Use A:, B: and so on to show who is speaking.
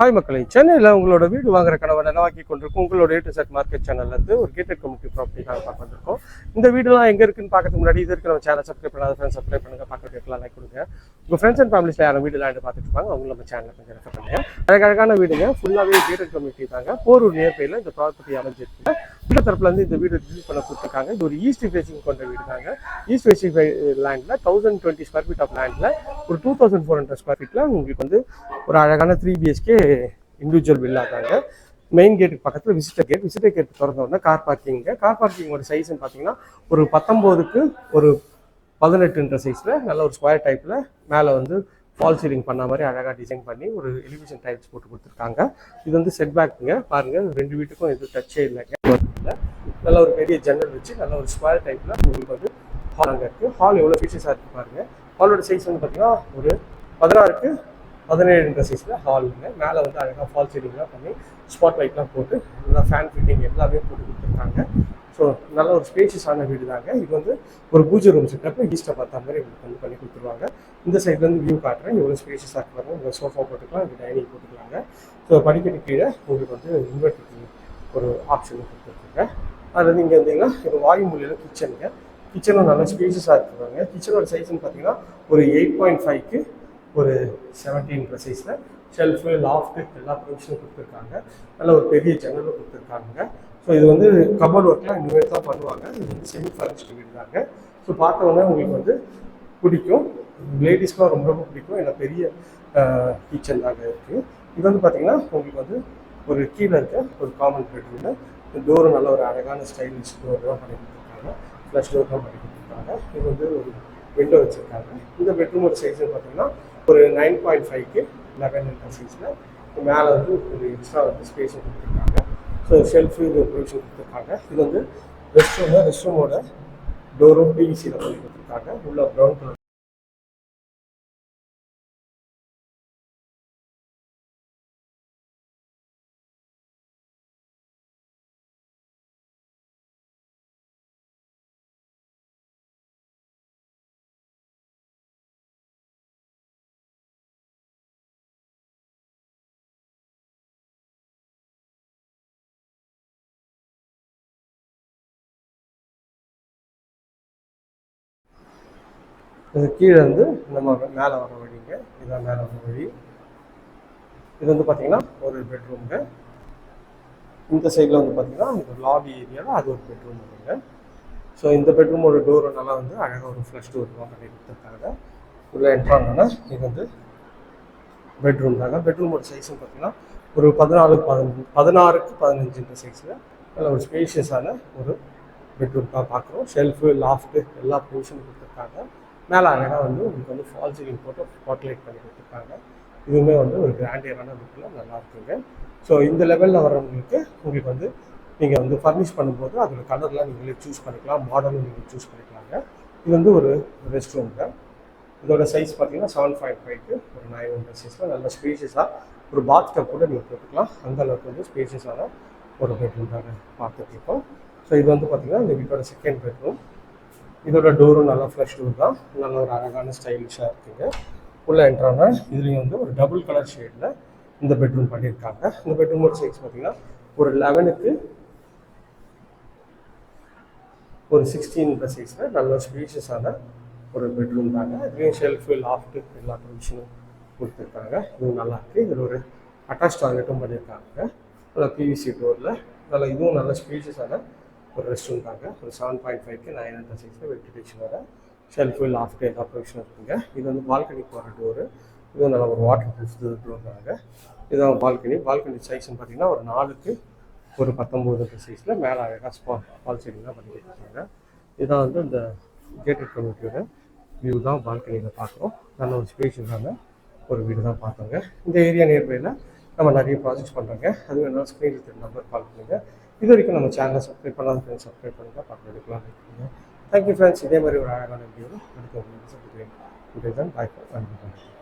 A: Hi மக்களை சென்னையில் உங்களோட வீடு வாங்குற கனவை நனவாக்கி கொண்டிருக்கும். உங்களோட ஏ டு செட் மார்க்கெட் சேனல்லேருந்து ஒரு கேட்டட் கம்யூனிட்டி ப்ராப்பர்ட்டிக்காக பார்க்க வந்திருக்கோம் இந்த வீடுலாம் எங்கே இருக்குன்னு பார்க்கறதுக்கு முன்னாடி இது இருக்கிற சேனல் சப்ஸ்கிரைப் பண்ணாத ஃப்ரெண்ட்ஸ் சப்ஸ்கிரைப் பண்ணுங்க. பார்க்கறதுக்குலாம் லைக் கொடுங்க. உங்கள் ஃப்ரெண்ட்ஸ் அண்ட் ஃபேமிலிஸில் யாரும் வீடு லேண்டு பார்த்துட்டு இருப்பாங்க அவங்க நம்ம சேனலில் கொஞ்சம் ரெஃபர் பண்ணுங்க. அழகழகான வீடுங்க. ஃபுல்லாகவே கேட்டட் கம்யூனிட்டி தாங்க. போரூர் நியர்பையில் இந்த ப்ராப்பர்ட்டி அமைஞ்சிருக்கு வீட்டு தரப்புலேருந்து இந்த வீடு ரிலீஸ் பண்ண கொடுத்துருக்காங்க. இது ஒரு ஈஸ்ட் ஃபேசிங் கொண்ட வீடு தாங்க ஈஸ்ட் ஃபேசிங் லேண்டில் thousand twenty square feet of லேண்டில் ஒரு two thousand four hundred square ஃபீட்டில் உங்களுக்கு வந்து ஒரு அழகான three BHK individual villa main கேட்டுக்கு பக்கத்தில் விசிட்டர் கேட் விசிட்டர் கேட் திறந்தோடனே கார் பார்க்கிங்க கார் பார்க்கிங்கோட சைஸ்ன்னு பார்த்தீங்கன்னா ஒரு பத்தொம்போதுக்கு ஒரு பதினெட்டுன்ற சைஸில் நல்ல ஒரு ஸ்கொயர் டைப்பில் மேலே வந்து ஃபால் சீலிங் பண்ண மாதிரி அழகாக டிசைன் பண்ணி ஒரு எலிவேஷன் டைப்ஸ் போட்டு கொடுத்துருக்காங்க. இது வந்து செட் பேக்குங்க பாருங்கள் ரெண்டு வீட்டுக்கும் எதுவும் டச்சே இல்லைங்க நல்ல ஒரு பெரிய ஜன்னல் வச்சு நல்ல ஒரு ஸ்கொயர் டைப்பில் உங்களுக்கு வந்து ஹால் அங்கே இருக்குது ஹால் எவ்வளோ ஃபீச்சர்ஸாக இருக்குது பாருங்கள் ஹாலோட சைஸ் வந்து பார்த்தீங்கன்னா ஒரு பதினாறுக்கு பதினேழுன்ற சைஸில் ஹாலுங்க மேலே வந்து அழகாக ஃபால் சீலிங்லாம் பண்ணி ஸ்பாட் லைட்லாம் போட்டு நல்லா ஃபேன் ஃபிட்டிங் எல்லாமே போட்டு கொடுத்துருக்காங்க. ஸோ நல்ல ஒரு ஸ்பேஷியஸான வீடு தாங்க. இது வந்து ஒரு பூஜை ரூம் செட்டப் ஈஸ்ட்டை பார்த்த மாதிரி உங்களுக்கு வந்து பண்ணி கொடுத்துருவாங்க. இந்த சைட்லேருந்து வியூ காட்டுறேன். இவ்வளோ ஸ்பேஷியஸாக இருக்கிறாங்க உங்கள் சோஃபா போட்டுக்கலாம் இங்கே டைனிங் போட்டுக்கலாங்க. ஸோ படிக்கட்டு கீழே உங்களுக்கு வந்து இன்வெர்டருக்கு ஒரு ஆப்ஷன் கொடுத்துருக்காங்க அதில் நீங்கள் வந்தீங்கன்னா இது வாயு மூலையில் கிச்சனுங்க கிச்சனும் நல்லா ஸ்பேஷியஸாக இருக்கிறாங்க கிச்சனோட சைஸ்ன்னு பார்த்தீங்கன்னா ஒரு எயிட் பாயிண்ட் ஃபைவ்க்கு ஒரு செவன்டீன் சைஸில் ஷெல்ஃபு லாஃப்ட்டு எல்லா ப்ரொவிஷனும் கொடுத்துருக்காங்க. நல்ல ஒரு பெரிய ஜன்னலும் கொடுத்துருக்காங்க. ஸோ இது வந்து கபோர்ட் ஒர்க்லாம் இனிமேல் தான் பண்ணுவாங்க. இது வந்து செமி ஃபர்னிஷ்டு வீடு தாங்க. ஸோ பார்த்தோன்னே உங்களுக்கு வந்து பிடிக்கும். லேடிஸ்க்குலாம் ரொம்ப ரொம்ப பிடிக்கும். ஏன்னா பெரிய கிச்சன் தாங்க இருக்குது இது வந்து பார்த்தீங்கன்னா உங்களுக்கு வந்து ஒரு கீழே இருக்க ஒரு காமன் பெட்ரூமில் டோரும் நல்ல ஒரு அழகான ஸ்டைலிஷ் டோர் தான் பண்ணி ப்ளஸ் டோர் தான் பண்ணி கொடுத்துருக்காங்க. இது வந்து ஒரு விண்டோ வச்சுருக்காங்க. இந்த பெட்ரூமோட சைஸ்னு பார்த்தீங்கன்னா ஒரு நைன் பாயிண்ட் ஃபைவ்க்கு லெவன் சைஸில் மேலே வந்து ஒரு எக்ஸ்ட்ரா வந்து ஸ்பேஸ் கொடுத்துருக்காங்க. ஸோ ஷெல்ஃபு இது ப்ரொவிஷன் கொடுத்துருக்காங்க. இது வந்து ரெஸ்ட் ரூமு ரெஸ்ட் ரூமோட டோரும் பிவிசியில் பண்ணி கொடுத்துருக்காங்க. உள்ள ப்ரௌன் கலர் இது கீழே இருந்து நம்ம மேலே வர வழிங்க. இதான் மேலே வர வழி. இது வந்து பார்த்தீங்கன்னா ஒரு பெட்ரூம்ங்க இந்த சைடில் வந்து பார்த்தீங்கன்னா இந்த லாபி ஏரியாவில் அது ஒரு பெட்ரூம் வருங்க ஸோ இந்த பெட்ரூமோட டோர் நல்லா வந்து அழகாக ஒரு ஃப்ளஷ் டோர் பண்ணி கொடுத்துருக்காங்க உள்ளே என்ட்ராங்கன்னா இது வந்து பெட்ரூம் தாங்க. பெட்ரூமோட சைஸும் பார்த்தீங்கன்னா ஒரு பதினாலு பதினஞ்சு பதினாறுக்கு பதினஞ்சுன்ற சைஸில் நல்ல ஒரு ஸ்பேஷியஸான ஒரு பெட்ரூம் தான் பார்க்குறோம். ஷெல்ஃபு லாஃப்ட்டு எல்லா பொசிஷனும் கொடுத்துருக்காங்க மேலே அழகாக வந்து உங்களுக்கு வந்து ஃபால் சீலிங் போட்டு ஸ்பாட்லைட் பண்ணி கொடுத்துருக்காங்க. இதுவுமே வந்து ஒரு கிராண்டியரான லுக்கில் நல்லா இருக்குங்க. ஸோ இந்த லெவலில் வரவங்களுக்கு உங்களுக்கு வந்து நீங்கள் வந்து ஃபர்னிஷ் பண்ணும்போது அதோட கலர்லாம் நீங்களே சூஸ் பண்ணிக்கலாம். மாடலும் நீங்கள் சூஸ் பண்ணிக்கலாங்க. இது வந்து ஒரு ரெஸ்ட் ரூம்ங்க இதோட சைஸ் பார்த்தீங்கன்னா செவன் பாயிண்ட் ஃபைவ்க்கு ஒரு நைன் ஹண்ட்ரட் சைஸில் நல்ல ஸ்பேஷியஸாக ஒரு பாத் டப் கூட நீங்கள் போட்டுக்கலாம். அந்த அளவுக்கு வந்து ஸ்பேஷியஸான ஒரு பெட்ரூம் தாங்க பார்த்துட்டு இருக்கோம். ஸோ இது வந்து பார்த்தீங்கன்னா இந்த வீட்டோட செகண்ட் பெட்ரூம் இதோட டோரும் நல்லா ஃப்ரெஷ் டோர் தான். நல்ல ஒரு அழகான ஸ்டைலிஷாக இருக்குங்க. உள்ளே என்ட்ரானா இதுலேயும் வந்து ஒரு டபுள் கலர் ஷேடில் இந்த பெட்ரூம் பண்ணியிருக்காங்க இந்த பெட்ரூமோட சைஸ் பார்த்தீங்கன்னா ஒரு லெவனுக்கு ஒரு சிக்ஸ்டீன் சைஸில் நல்ல ஸ்பீஷியஸான ஒரு பெட்ரூம் தாங்க. இதுலேயும் ஷெல்ஃபு லாஃப்ட்டு எல்லா ப்ரொவிஷனும் கொடுத்துருக்காங்க. இதுவும் நல்லா இதில் ஒரு அட்டாச் டாய்லெட்டும் பண்ணியிருக்காங்க நல்ல பிவிசி டோரில் நல்லா இதுவும் நல்ல ஸ்பீஷியஸான ஒரு ரெஸ்ட் ரூம் தாங்க. ஒரு செவன் பாயிண்ட் ஃபைவ்க்கு நைன் ஹண்ட்ரட் சைஸில் வெட்டிடேஷன் வர. ஷெல்ஃபு லாஃப்ட்டு எல்லா ப்ரொவிஷனும் இருக்குங்க. இது வந்து பால்கனி போகிற டோரு இது நல்ல ஒரு வாட்டர் ப்ரூஃப் டோர் தாங்க. இதுதான் பால்கனி பால்கனி சைஸ்னு பார்த்தீங்கன்னா ஒரு நாலுக்கு ஒரு பத்தொம்போது சைஸில் மேலே அழகாக ஸ்பா பால் செடிலாம் பண்ணி கொடுத்துருக்காங்க. இதான் வந்து இந்த கேட்டட் கம்யூனிட்டியோட வியூ தான் பால்கனியில் பார்க்குறோம் நல்ல ஒரு ஸ்பேஷியஸான ஒரு வீடு தான் பார்த்தோங்க இந்த ஏரியா நியர்பையில் நம்ம நிறைய ப்ராஜெக்ட்ஸ் பண்ணுறோங்க அது வேணாலும் ஸ்க்ரீனில் நம்பர் கால் பண்ணுங்கள் இது வரைக்கும் நம்ம சேனலை சப்ஸ்கிரைப் பண்ணாத ஃப்ரெண்ட்ஸ் சப்ஸ்கிரைப் பண்ணுங்கள் பக்கம் எடுக்கலாம் தேங்க்யூ ஃப்ரெண்ட்ஸ் இதே மாதிரி ஒரு அழகான வீடியோவில் அடுத்த உங்களுக்கு சப்ஸ்கிரைப் தான் பாய் நன்றி